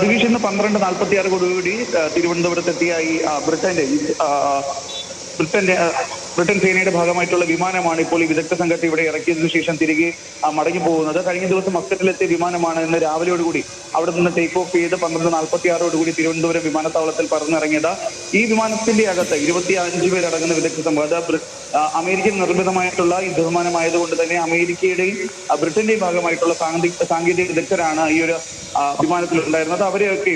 ദിവിഷ് ഇന്ന് പന്ത്രണ്ട് നാൽപ്പത്തി ആറ് കൂടി തിരുവനന്തപുരത്തെത്തിയ ഈ ബ്രിട്ടന്റെ ബ്രിട്ടന്റെ ബ്രിട്ടൻ സേനയുടെ ഭാഗമായിട്ടുള്ള വിമാനമാണ് ഇപ്പോൾ ഈ വിദഗ്ധ സംഘത്തെ ഇവിടെ ഇറക്കിയതിനു ശേഷം തിരികെ മടങ്ങി പോകുന്നത്. കഴിഞ്ഞ ദിവസം മസ്കറ്റിലെത്തിയ വിമാനമാണ് ഇന്ന് രാവിലെയോടുകൂടി അവിടെ നിന്ന് ടേക്ക് ഓഫ് ചെയ്ത് പന്ത്രണ്ട് നാൽപ്പത്തി ആറോടുകൂടി തിരുവനന്തപുരം വിമാനത്താവളത്തിൽ പറന്നിറങ്ങിയത്. ഈ വിമാനത്തിന്റെ അകത്ത് ഇരുപത്തി അഞ്ച് പേരടങ്ങുന്ന വിദഗ്ധ സംഘം അത് അമേരിക്കൻ നിർമ്മിതമായിട്ടുള്ള യുദ്ധവിമാനമായതുകൊണ്ട് തന്നെ അമേരിക്കയുടെയും ബ്രിട്ടന്റെയും ഭാഗമായിട്ടുള്ള സാങ്കേതിക വിദഗ്ധരാണ് ഈ ഒരു വിമാനത്തിൽ ഉണ്ടായിരുന്നത് അവരെയൊക്കെ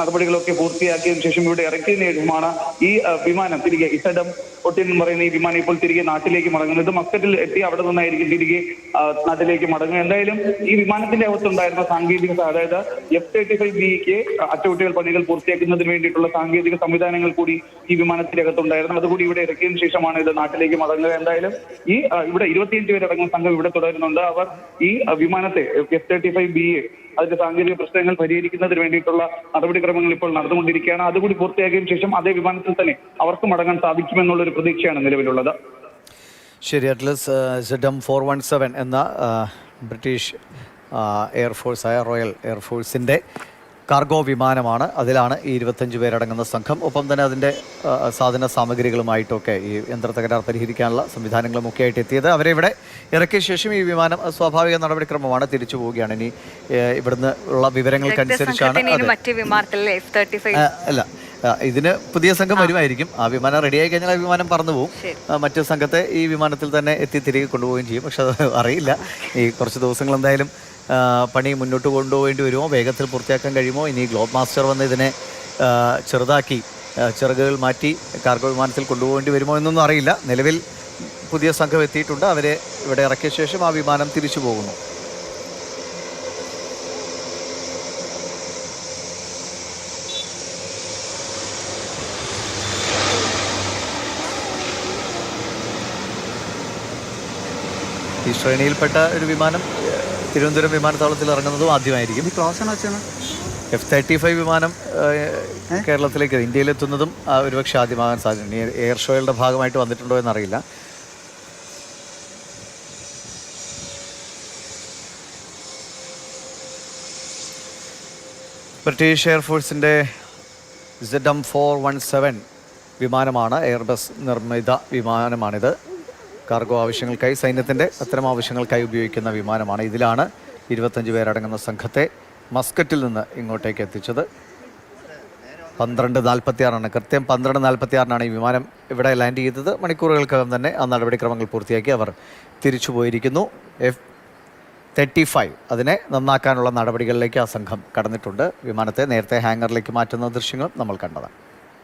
നടപടികളൊക്കെ പൂർത്തിയാക്കിയതിനു ശേഷം ഇവിടെ ഇറക്കിയതിനു ശേഷമാണ് ഈ വിമാനം തിരികെ ഇസഡം ഒട്ടി എന്ന് പറയുന്ന ഈ വിമാനം ഇപ്പോൾ തിരികെ നാട്ടിലേക്ക് മടങ്ങുന്നത് മക്കറ്റിൽ എത്തി അവിടെ നിന്നായിരിക്കും തിരികെ നാട്ടിലേക്ക് മടങ്ങുക. എന്തായാലും ഈ വിമാനത്തിന്റെ അകത്തുണ്ടായിരുന്ന സാങ്കേതിക അതായത് എഫ് തേർട്ടി ഫൈവ് ബിക്ക് അറ്റകുട്ടികൾ പണികൾ പൂർത്തിയാക്കുന്നതിന് വേണ്ടിയിട്ടുള്ള സാങ്കേതിക സംവിധാനങ്ങൾ കൂടി ഈ വിമാനത്തിന്റെ അകത്തുണ്ടായിരുന്നു. അതുകൂടി ഇവിടെ ഇറക്കിയതിനു ശേഷമാണ് ഇത് നാട്ടിലേക്ക് മടങ്ങുക. എന്തായാലും ഈ ഇവിടെ ഇരുപത്തിയഞ്ച് പേരടങ്ങുന്ന സംഘം ഇവിടെ തുടരുന്നുണ്ട്. അവർ ഈ വിമാനത്തെ എഫ് തേർട്ടി ഫൈവ് ബി അതിന്റെ സാങ്കേതിക പ്രശ്നങ്ങൾ പരിഹരിക്കുന്നതിന് വേണ്ടിയിട്ടുള്ള നടപടിക്രമങ്ങൾ ഇപ്പോൾ നടന്നുകൊണ്ടിരിക്കുകയാണ്. അതുകൂടി പൂർത്തിയാക്കിയതിനു ശേഷം അതേ വിമാനത്തിൽ തന്നെ അവർക്ക് മടങ്ങാൻ സാധിക്കുമെന്നുള്ളൊരു പ്രതീക്ഷയാണ് നിലവിലുള്ളത്. ശരി Atlas Z four one seven എന്ന ബ്രിട്ടീഷ് എയർഫോഴ്സ് എയർഫോഴ്സായ റോയൽ എയർഫോഴ്സിന്റെ കാർഗോ വിമാനമാണ്. അതിലാണ് ഈ ഇരുപത്തഞ്ച് പേരടങ്ങുന്ന സംഘം. ഒപ്പം തന്നെ അതിന്റെ സാധന സാമഗ്രികളുമായിട്ടൊക്കെ ഈ യന്ത്ര തകരാർ പരിഹരിക്കാനുള്ള സംവിധാനങ്ങളും ഒക്കെ ആയിട്ട് എത്തിയത്. അവരെ ഇവിടെ ഇറക്കിയ ശേഷം ഈ വിമാനം സ്വാഭാവിക നടപടിക്രമമാണ് തിരിച്ചു പോവുകയാണ്. ഇനി ഇവിടുന്ന് ഉള്ള വിവരങ്ങൾക്കനുസരിച്ചാണ് മറ്റു വിമാനത്തിൽ അല്ല. ഇതിന് പുതിയ സംഘം വരുമായിരിക്കും. ആ വിമാനം റെഡിയായി കഴിഞ്ഞാൽ ആ വിമാനം പറന്നു പോകും മറ്റു സംഘത്തെ ഈ വിമാനത്തിൽ തന്നെ എത്തി തിരികെ കൊണ്ടുപോവുകയും ചെയ്യും. പക്ഷെ അത് അറിയില്ല. ഈ കുറച്ച് ദിവസങ്ങൾ എന്തായാലും പണി മുന്നോട്ട് കൊണ്ടുപോകേണ്ടി വരുമോ? വേഗത്തിൽ പൂർത്തിയാക്കാൻ കഴിയുമോ? ഇനി ഗ്ലോബ് മാസ്റ്റർ വന്ന് ഇതിനെ ചെറുതാക്കി ചിറകുകൾ മാറ്റി കാർഗോ വിമാനത്തിൽ കൊണ്ടുപോകേണ്ടി വരുമോ എന്നൊന്നും അറിയില്ല. നിലവിൽ പുതിയ സംഘം എത്തിയിട്ടുണ്ട്. അവരെ ഇവിടെ ഇറക്കിയ ശേഷം ആ വിമാനം തിരിച്ചു പോകുന്നു. ഈ ശ്രേണിയിൽപ്പെട്ട ഒരു വിമാനം തിരുവനന്തപുരം വിമാനത്താവളത്തിൽ ഇറങ്ങുന്നതും ആദ്യമായിരിക്കും. എഫ് തേർട്ടി ഫൈവ് വിമാനം കേരളത്തിലേക്ക് ഇന്ത്യയിലെത്തുന്നതും ഒരുപക്ഷെ ആദ്യമാകാൻ സാധ്യതയുണ്ട് എയർ ഷോയുടെ ഭാഗമായിട്ട് വന്നിട്ടുണ്ടോ എന്നറിയില്ല. British എയർഫോഴ്സിന്റെ Z M four one seven വിമാനമാണ്. എയർബസ് നിർമ്മിത വിമാനമാണിത്. കാർഗോ ആവശ്യങ്ങൾക്കായി സൈന്യത്തിന്റെ അത്തരം ആവശ്യങ്ങൾക്കായി ഉപയോഗിക്കുന്ന വിമാനമാണ് ഇതിലാണ് ഇരുപത്തഞ്ച് പേരടങ്ങുന്ന സംഘത്തെ മസ്കറ്റിൽ നിന്ന് ഇങ്ങോട്ടേക്ക് എത്തിച്ചത്. പന്ത്രണ്ട് നാൽപ്പത്തിയാറാണ്. കൃത്യം പന്ത്രണ്ട് നാൽപ്പത്തിയാറിനാണ് ഈ വിമാനം ഇവിടെ ലാൻഡ് ചെയ്തത്. മണിക്കൂറുകൾക്കകം തന്നെ ആ നടപടിക്രമങ്ങൾ പൂർത്തിയാക്കി അവർ തിരിച്ചു പോയിരിക്കുന്നു എഫ് തേർട്ടി ഫൈവ്. അതിനെ നന്നാക്കാനുള്ള നടപടികളിലേക്ക് ആ സംഘം കടന്നിട്ടുണ്ട്. വിമാനത്തെ നേരത്തെ ഹാങ്ങറിലേക്ക് മാറ്റുന്ന ദൃശ്യങ്ങൾ നമ്മൾ കണ്ടതാണ്.